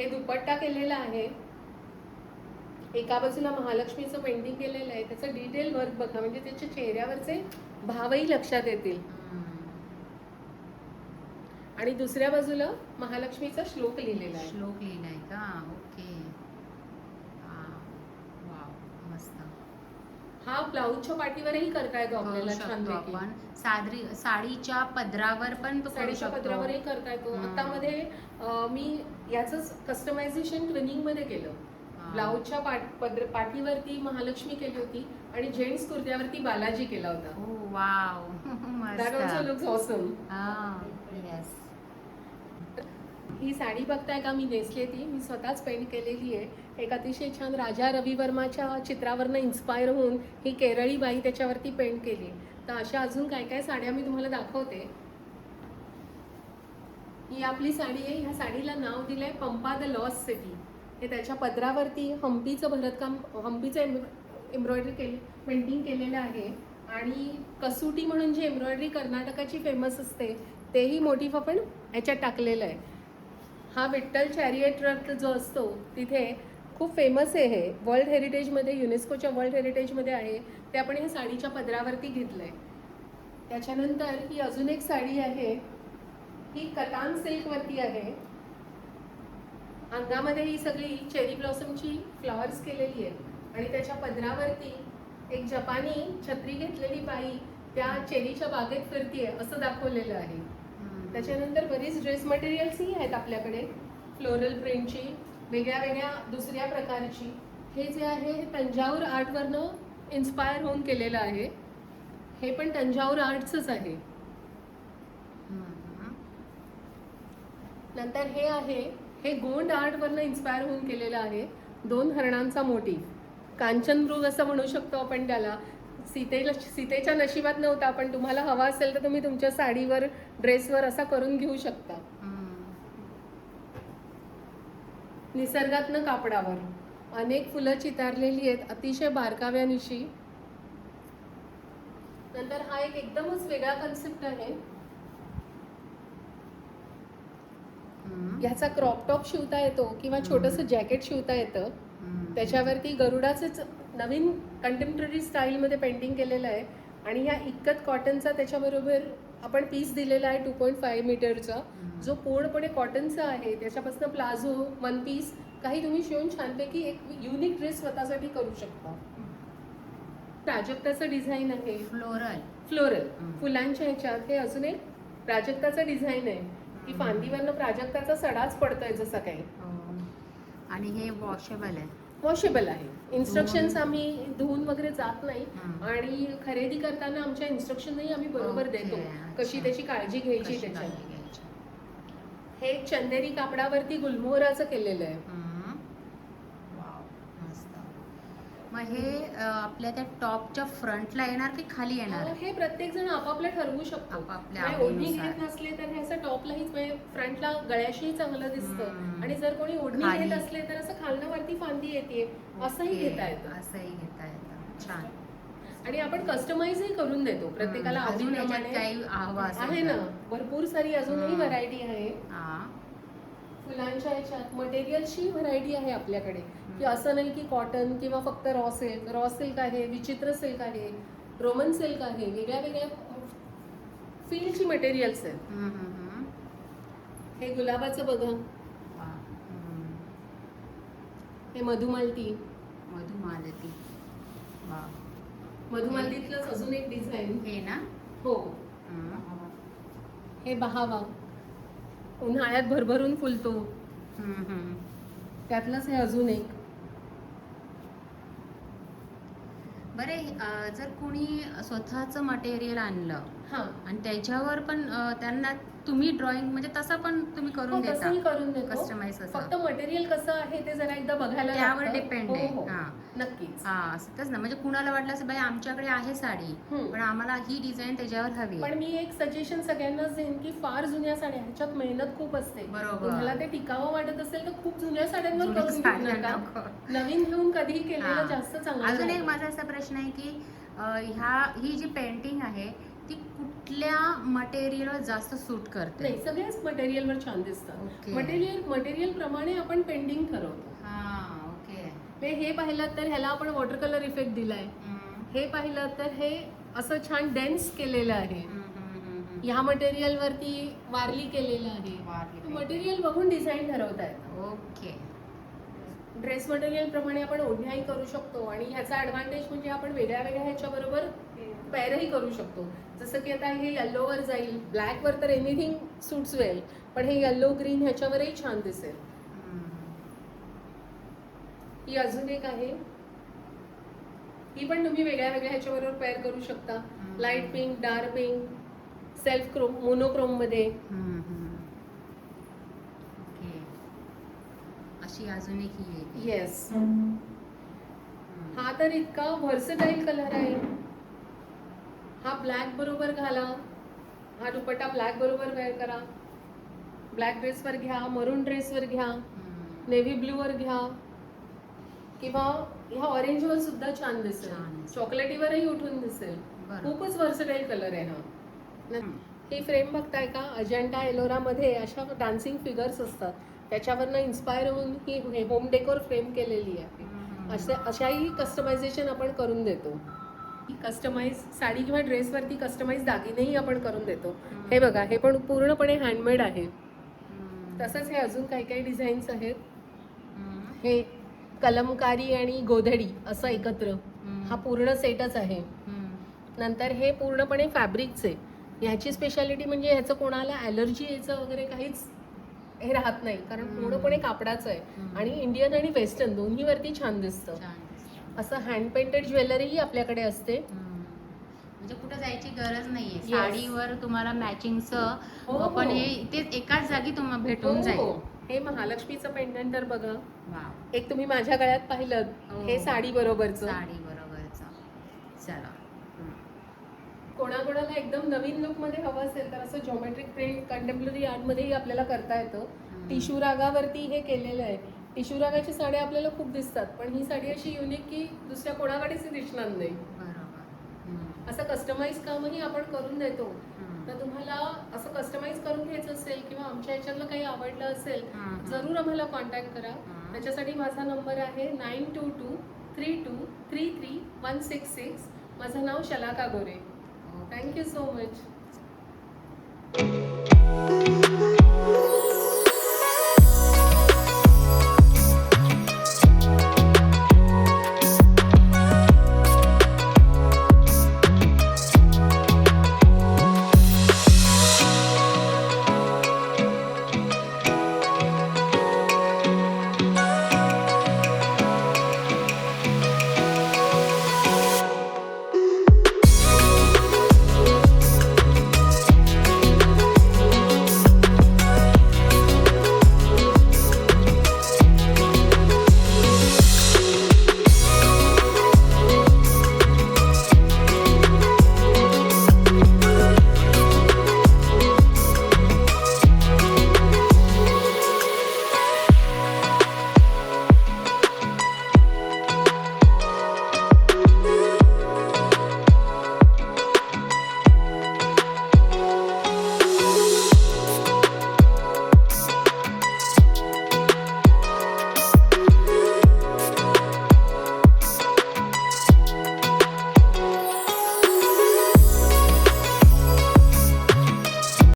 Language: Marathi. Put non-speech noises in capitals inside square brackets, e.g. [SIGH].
हे दुपट्टा केलेला आहे. एका बाजूला महालक्ष्मीचं पेंटिंग केलेलं आहे. त्याचं डिटेल वर्क बघा. म्हणजे त्याच्या चेहऱ्यावरचे भावही लक्षात येतील. आणि दुसऱ्या बाजूला महालक्ष्मीचा श्लोक लिहिलेला आहे. श्लोक लिहिलाय का? ओके. वाव. मस्त. हा ब्लाऊजच्या पाठीवरही करता येतो आपल्याला छानपैकी. आपण. सादरी साडीच्या पदरावर पण साडीच्या पदरावरही करता येतो. आता मध्ये मी याच कस्टमायझेशन ट्विनिंगमध्ये केलं. ब्लाऊजच्या पाठ पाठीवरती महालक्ष्मी केली होती आणि जेंट्स कुर्त्यावरती बालाजी केला होता. वाव. [LAUGHS] लुक्स ऑसम ही साडी बघताय का? मी नेसली ती. मी स्वतःच पेंट केलेली आहे. एक अतिशय छान राजा रवी वर्माच्या चित्रावरनं इन्स्पायर होऊन ही केरळी बाई त्याच्यावरती पेंट केली तर अशा अजून काय काय साड्या मी तुम्हाला दाखवते. ही आपली साडी आहे. ह्या साडीला नाव दिलंय पंपा द लॉस सिटी. हे त्याच्या पदरावरती हम्पीचं भरतकाम हम्पीचं एम्ब्रॉयडरी केले पेंटिंग केलेलं आहे. आणि कसुटी म्हणून जी एम्ब्रॉयडरी कर्नाटकाची फेमस असते तेही मोटिफ आपण ह्याच्यात टाकलेलं आहे. हा विठ्ठल चॅरिएट रथ जो असतो तिथे खूप फेमस आहे हे. वर्ल्ड हेरिटेजमध्ये युनेस्कोच्या वर्ल्ड हेरिटेजमध्ये आहे. ते आपण ह्या साडीच्या पदरावरती घेतलं आहे त्याच्यानंतर ही अजून एक साडी आहे. ही कतान सिल्कवरती आहे. अंगामध्ये ही सगळी चेरी ब्लॉसमची फ्लॉवर्स केलेली आहेत. आणि त्याच्या पदरावरती एक जपानी छत्री घेतलेली बाई त्या चेरीच्या बागेत फिरतीये असं दाखवलेलं आहे. त्याच्यानंतर बरीच ड्रेस मटेरियल्सही आहेत आपल्याकडे. फ्लोरल प्रिंटची वेगळ्या वेगळ्या दुसऱ्या प्रकारची. हे जे आहे हे तंजाऊर आर्टवरनं इन्स्पायर होऊन केलेलं आहे. हे पण तंजाऊर आर्टचंच आहे. नंतर हे आहे हे गोंड आर्टवरनं इन्स्पायर होऊन केलेलं आहे. दोन हरणांचा मोटिव्ह कांचनमृग असं म्हणू शकतो आपण त्याला. सीतेला सीतेच्या नशिबात नव्हता पण तुम्हाला हवा असेल तर तुम्ही तुमच्या साडीवर ड्रेसवर असा करून घेऊ शकता. निसर्गातनं कापडावर अनेक फुलं चितारलेली आहेत अतिशय बारकाव्यानिशी नंतर हा एक एकदमच वेगळा कन्सेप्ट आहे. ह्याचा क्रॉप टॉप शिवता येतो किंवा छोटंसं जॅकेट शिवता येतं. त्याच्यावरती गरुडाचंच नवीन कंटेम्पररी स्टाईलमध्ये पेंटिंग केलेलं आहे आणि ह्या इक्कत कॉटनचा त्याच्याबरोबर आपण पीस दिलेला आहे टू पॉईंट फाईव्ह मीटरचा. जो पूर्णपणे कॉटनचा आहे त्याच्यापासून प्लाझो वन पीस काही तुम्ही शिवून छानपैकी एक युनिक ड्रेस स्वतःसाठी करू शकता प्राजक्ताचं डिझाईन आहे फ्लोरल फ्लोरल. फुलांच्या ह्याच्यात हे अजून एक प्राजक्ताचं डिझाईन आहे की. फांदीवरनं प्राजक्ताचा सडाच पडतोय जसं काही हो. आणि हे वॉशेबल आहे वॉशेबल आहे इन्स्ट्रक्शन्स आम्ही धुवून वगैरे जात नाही. आणि खरेदी करताना आमच्या इन्स्ट्रक्शनही आम्ही बरोबर देतो. कशी त्याची काळजी घ्यायची त्याच्यात घ्यायची? हे चंदेरी कापडावरती गुलमोहराचं केलेलं आहे हम्म. वाव, मस्त मग हे आपल्या त्या टॉपच्या फ्रंटला येणार की खाली येणार? अं, हे प्रत्येक जण आपापलं ठरवू शकतो. आपापल्या म्हणजे ओढणी. घेत नसले तर हे असं टॉपलाही फ्रंटला गळ्याशीही चांगलं दिसतं. आणि जर कोणी ओढणी. घेत असले तर असं खालनावरती फांदी येते. असंही घेता येतं. असंही घेता येतं. छान. आणि आपण कस्टमाइजही करून देतो. प्रत्येकाला. अजून काही आहे. ना. भरपूर सारी अजूनही. व्हरायटी आहे. हा. फुलांच्या ह्याच्यात मटेरियलची व्हरायटी आहे आपल्याकडे. की असं नाही की कॉटन किंवा फक्त रॉ सिल्क रॉ सिल्क आहे विचित्र सिल्क आहे रोमन सिल्क आहे वेगळ्या वेगळ्या फील्डची मटेरियल्स आहेत. हे गुलाबाचं बघा. हे मधुमालती. मधुमालती. मधुमालतीतलंच अजून एक डिझाईन हे ना? हो. हे बहावा. उन्हाळ्यात भरभरून फुलतो. त्यातलंच हे अजून एक. बरे जर कोणी स्वतःचं मटेरियल आणलं हा. आणि त्याच्यावर पण त्यांना तुम्ही ड्रॉइंग म्हणजे तसं पण तुम्ही हो, करून देता तसंही करून देतो कस्टमाइज फक्त मटेरियल कसं आहे ते जरा एकदा बघायला त्यावर. डिपेंड हो, आहे हो. हा नक्कीच हा तेच ना म्हणजे कुणाला वाटलं असं बाई आमच्याकडे आहे साडी. पण आम्हाला ही डिझाईन त्याच्यावर हवी पण. मी एक सजेशन सगळ्यांनाच देईन की फार जुन्या साड्या ह्याच्यात मेहनत खूप असते बरोबर. तुम्हाला ते टिकावं वाटत असेल तर खूप जुन्या साड्यांवर करून. नवीन घेऊन कधीही केलेलं हा. जास्त चांगलं अजून एक. माझा असा प्रश्न आहे की ह्या ही जी पेंटिंग आहे कुठल्या मटेरियलवर जास्त सूट करते? नाही सगळ्याच मटेरियलवर छान दिसतं. ओके. मटेरियल मटेरियल प्रमाणे आपण पेंडिंग ठरवतो. हा ओके हे हे पाहिलं तर ह्याला आपण वॉटर कलर इफेक्ट दिलाय. हम्म. हे पाहिलं तर हे असं छान डेन्स केलेलं आहे. हम्म, हम्म, हम्म, हम्म. ह्या मटेरियल वरती वारली केलेलं आहे. वारली मटेरियल बघून डिझाईन ठरवता येतं. ओके ड्रेस मटेरियल प्रमाणे आपण ओढण्याही करू शकतो आणि ह्याचा ॲडव्हान्टेज म्हणजे आपण वेगळ्या वेगळ्या ह्याच्याबरोबर पेअरही करू शकतो. जसं की आता हे येल्लोवर जाईल ब्लॅकवर तर एनिथिंग सूट्स वेल पण हे येल्लो ग्रीन ह्याच्यावरही छान दिसेल. ही अजून एक आहे. ही पण तुम्ही वेगळ्या वेगळ्या ह्याच्याबरोबर पेअर करू शकता. Light pink dark pink self chrome मोनोक्रोममध्ये hmm, hmm. Okay अशी अजून एक ही येस. हा तर इतका व्हर्सटाईल कलर आहे. हा ब्लॅक बरोबर घाला. हा दुपट्टा ब्लॅक बरोबर वेअर करा. ब्लॅक ड्रेसवर घ्या मरून ड्रेसवर घ्या. नेव्ही ब्लूवर घ्या. किंवा ह्या ऑरेंजवर सुद्धा छान दिसेल. चॉकलेटीवरही उठून दिसेल. खूपच व्हर्सटाईल कलर आहे हा. ही फ्रेम बघताय का? अजंटा एलोरामध्ये अशा डान्सिंग फिगर्स असतात. त्याच्यावरनं इन्स्पायर होऊन ही होम डेकोर फ्रेम केलेली आहे. अशा अशाही कस्टमायझेशन आपण करून देतो कस्टमाइज साडी किंवा ड्रेसवरती कस्टमाइज दागिनेही आपण करून देतो हे बघा हे पण पूर्णपणे हँडमेड आहे. तसंच हे अजून काही काही डिझाईन्स आहेत. हे कलमकारी आणि गोधडी असं एकत्र. हा पूर्ण सेटच आहे. नंतर हे पूर्णपणे फॅब्रिकचे ह्याची स्पेशालिटी म्हणजे ह्याचं कोणाला ॲलर्जी याचं वगैरे काहीच हे राहत नाही कारण. पूर्णपणे कापडाचं आहे. आणि इंडियन आणि वेस्टर्न दोन्हीवरती छान दिसतं छान दिसतं. असं हँड पेंटेड ज्वेलरीही आपल्याकडे असते. म्हणजे कुठं जायची गरज नाहीये Yes. साडीवर तुम्हाला मॅचिंगचं हो, हो. पण हे तेच एकाच जागी तुम्हाला भेटून हो, जाईल हो. हे महालक्ष्मीचं पेंडंट तर बघा. एक तुम्ही माझ्या गळ्यात पाहिलं हो. हे साडी बरोबरचं साडी बरोबरच चला. कोणाकोणाला एकदम नवीन लुकमध्ये हवं असेल तर असं जॉमेट्रिक प्रिंट कंटेम्पररी आर्ट मध्येही आपल्याला करता येतं. टिश्यू रागावरती हे केलेलं आहे टिश्यू रागाची साड्या आपल्याला खूप दिसतात पण ही साडी अशी युनिक की दुसऱ्या कोणाकडेच दिसणार नाही. असं कस्टमाइज कामही आपण करून देतो. तर तुम्हाला असं कस्टमाइज करून घ्यायचं असेल किंवा आमच्या ह्याच्यातलं काही आवडलं असेल. जरूर आम्हाला कॉन्टॅक्ट करा. त्याच्यासाठी माझा नंबर आहे nine two two three two three three one six six माझं नाव शलाका गोरे Thank you so much.